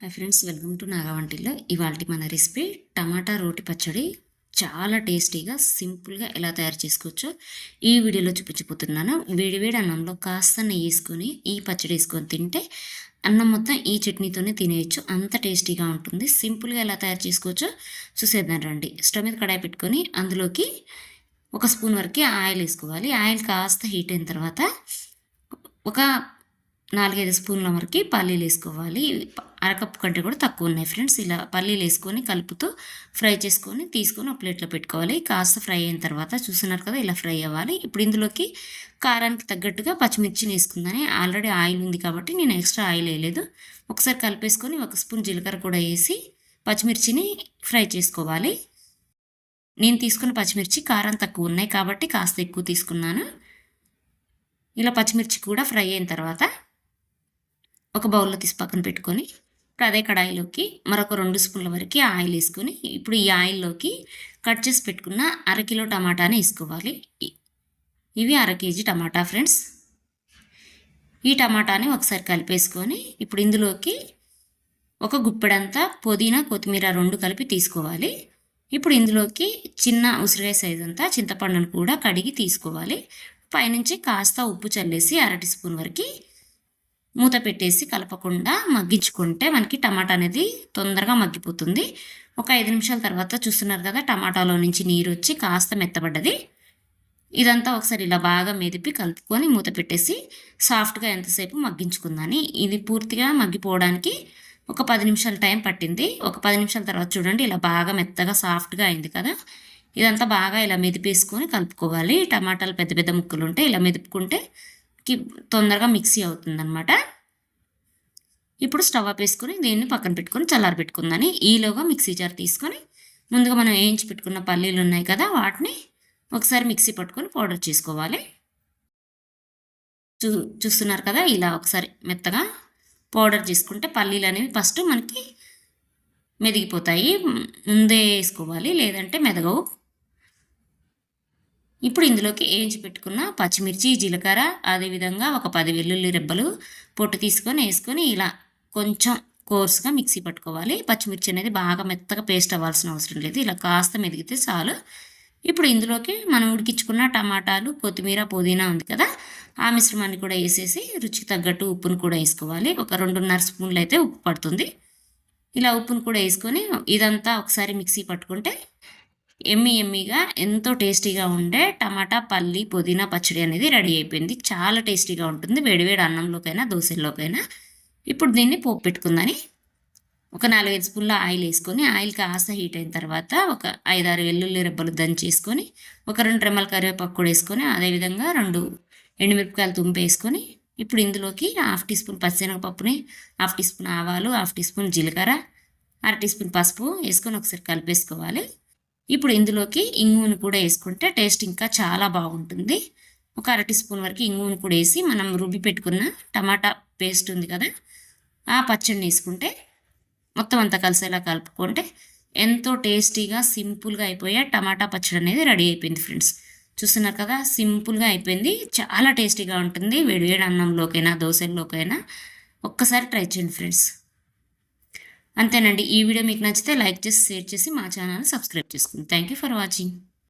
Hi friends welcome to నాగావంటిలో ఇవాళ మన రెసిపీ టమాటా రోటి పచ్చడి. చాలా టేస్టీగా సింపుల్గా ఎలా తయారు చేసుకోవచ్చో ఈ వీడియోలో చూపించబోతున్నాను. వేడివేడి అన్నంలో కాస్త నెయ్యి వేసుకొని ఈ పచ్చడి వేసుకొని తింటే అన్నం మొత్తం ఈ చట్నీతోనే తినేయచ్చు. అంత టేస్టీగా ఉంటుంది. సింపుల్గా ఎలా తయారు చేసుకోవచ్చో చూసేద్దాం రండి. స్టవ్ మీద కడాయి పెట్టుకొని అందులోకి ఒక స్పూన్ వరకు ఆయిల్ వేసుకోవాలి. ఆయిల్ కాస్త హీట్ అయిన తర్వాత ఒక నాలుగైదు స్పూన్ల వరకు పల్లీలు వేసుకోవాలి. అరకప్పు కంటే కూడా తక్కువ ఉన్నాయి ఫ్రెండ్స్. ఇలా పల్లీలు వేసుకొని కలుపుతూ ఫ్రై చేసుకొని తీసుకొని ఒక ప్లేట్లో పెట్టుకోవాలి. కాస్త ఫ్రై అయిన తర్వాత చూస్తున్నారు కదా ఇలా ఫ్రై అవ్వాలి. ఇప్పుడు ఇందులోకి కారానికి తగ్గట్టుగా పచ్చిమిర్చిని వేసుకుందని ఆల్రెడీ ఆయిల్ ఉంది కాబట్టి నేను ఎక్స్ట్రా ఆయిల్ వేయలేదు. ఒకసారి కలిపేసుకొని ఒక స్పూన్ జీలకర్ర కూడా వేసి పచ్చిమిర్చిని ఫ్రై చేసుకోవాలి. నేను తీసుకున్న పచ్చిమిర్చి కారం తక్కువ ఉన్నాయి కాబట్టి కాస్త ఎక్కువ తీసుకున్నాను. ఇలా పచ్చిమిర్చి కూడా ఫ్రై అయిన తర్వాత ఒక బౌల్లో తీసి పక్కన పెట్టుకొని ఇప్పుడు అదే కడాయిలోకి మరొక రెండు స్పూన్ల వరకు ఆయిల్ వేసుకొని ఇప్పుడు ఈ ఆయిల్లోకి కట్ చేసి పెట్టుకున్న అరకిలో టమాటాని వేసుకోవాలి. ఇవి అర కేజీ టమాటా ఫ్రెండ్స్. ఈ టమాటాని ఒకసారి కలిపేసుకొని ఇప్పుడు ఇందులోకి ఒక గుప్పెడంతా పుదీనా కొత్తిమీర రెండు కలిపి తీసుకోవాలి. ఇప్పుడు ఇందులోకి చిన్న ఉసిరికాయ సైజ్ అంతా చింతపండును కూడా కడిగి తీసుకోవాలి. పైనుంచి కాస్త ఉప్పు చల్లేసి అరటి స్పూన్ వరకు మూత పెట్టేసి కలపకుండా మగ్గించుకుంటే మనకి టమాటా అనేది తొందరగా మగ్గిపోతుంది. ఒక ఐదు నిమిషాల తర్వాత చూస్తున్నారు కదా టమాటాలో నుంచి నీరు వచ్చి కాస్త మెత్తబడ్డది. ఇదంతా ఒకసారి ఇలా బాగా మెదిపి కలుపుకొని మూత పెట్టేసి సాఫ్ట్గా ఎంతసేపు మగ్గించుకుందాని ఇది పూర్తిగా మగ్గిపోవడానికి ఒక పది నిమిషాల టైం పట్టింది. ఒక పది నిమిషాల తర్వాత చూడండి ఇలా బాగా మెత్తగా సాఫ్ట్గా అయింది కదా. ఇదంతా బాగా ఇలా మెదిపేసుకొని కలుపుకోవాలి. టమాటాలు పెద్ద పెద్ద ముక్కలు ఉంటే ఇలా మెదుపుకుంటే తొందరగా మిక్సీ అవుతుందన్నమాట. ఇప్పుడు స్టవ్ ఆఫ్ వేసుకొని దీన్ని పక్కన పెట్టుకొని చల్లారి పెట్టుకుందని. ఈలోగా మిక్సీ జార్ తీసుకొని ముందుగా మనం వేయించి పెట్టుకున్న పల్లీలు ఉన్నాయి కదా వాటిని ఒకసారి మిక్సీ పట్టుకొని పౌడర్ చేసుకోవాలి. చూ చూస్తున్నారు కదా ఇలా ఒకసారి మెత్తగా పౌడర్ చేసుకుంటే పల్లీలు అనేవి ఫస్ట్ మనకి మెదిగిపోతాయి. ముందే వేసుకోవాలి లేదంటే మెదగవు. ఇప్పుడు ఇందులోకి వేయించి పెట్టుకున్న పచ్చిమిర్చి జీలకర్ర అదేవిధంగా ఒక పది వెల్లుల్లి రెబ్బలు పొట్టు తీసుకొని వేసుకొని ఇలా కొంచెం కోర్స్గా మిక్సీ పట్టుకోవాలి. పచ్చిమిర్చి అనేది బాగా మెత్తగా పేస్ట్ అవ్వాల్సిన అవసరం లేదు. ఇలా కాస్త మెదిగితే చాలు. ఇప్పుడు ఇందులోకి మనం ఉడికించుకున్న టమాటాలు కొత్తిమీర పుదీనా ఉంది కదా ఆ మిశ్రమాన్ని కూడా వేసేసి రుచికి తగ్గట్టు ఉప్పును కూడా వేసుకోవాలి. ఒక రెండున్నర స్పూన్లు అయితే ఉప్పు పడుతుంది. ఇలా ఉప్పును కూడా వేసుకొని ఇదంతా ఒకసారి మిక్సీ పట్టుకుంటే ఎమ్మి ఎమ్మిగా ఎంతో టేస్టీగా ఉండే టమాటా పల్లి పుదీనా పచ్చడి అనేది రెడీ అయిపోయింది. చాలా టేస్టీగా ఉంటుంది. వేడివేడి అన్నంలోకైనా దోశల్లోకైనా. ఇప్పుడు దీన్ని పోపు పెట్టుకుందని. ఒక నాలుగైదు స్పూన్ల ఆయిల్ వేసుకొని ఆయిల్ కాస్త హీట్ అయిన తర్వాత ఒక ఐదారు వెల్లుల్లి రెబ్బలు దంచేసుకొని ఒక రెండు రెమ్మల కరివేపాకు కూడా వేసుకొని అదేవిధంగా రెండు ఎండుమిరపకాయలు తుంపేసుకొని ఇప్పుడు ఇందులోకి హాఫ్ టీ స్పూన్ పచ్చిశనగపప్పుని హాఫ్ టీ స్పూన్ ఆవాలు హాఫ్ టీ స్పూన్ జీలకర్ర అర టీ స్పూన్ పసుపు వేసుకొని ఒకసారి కలిపేసుకోవాలి. ఇప్పుడు ఇందులోకి ఇంగువను కూడా వేసుకుంటే టేస్ట్ ఇంకా చాలా బాగుంటుంది. ఒక అరటి స్పూన్ వరకు ఇంగువను కూడా వేసి మనం రుబ్బి పెట్టుకున్న టమాటా పేస్ట్ ఉంది కదా ఆ పచ్చడిని వేసుకుంటే మొత్తం అంతా కలిసేలా కలుపుకుంటే ఎంతో టేస్టీగా సింపుల్గా అయిపోయే టమాటా పచ్చడి అనేది రెడీ అయిపోయింది ఫ్రెండ్స్. చూస్తున్నారు కదా సింపుల్గా అయిపోయింది చాలా టేస్టీగా ఉంటుంది. వేడివేడి అన్నంలోకైనా దోశల్లోకైనా ఒక్కసారి ట్రై చేయండి ఫ్రెండ్స్. అంతేనండి. ఈ వీడియో మీకు నచ్చితే లైక్ చేసి షేర్ చేసి మా ఛానల్ని సబ్స్క్రైబ్ చేసుకోండి థ్యాంక్ యూ ఫర్ వాచింగ్.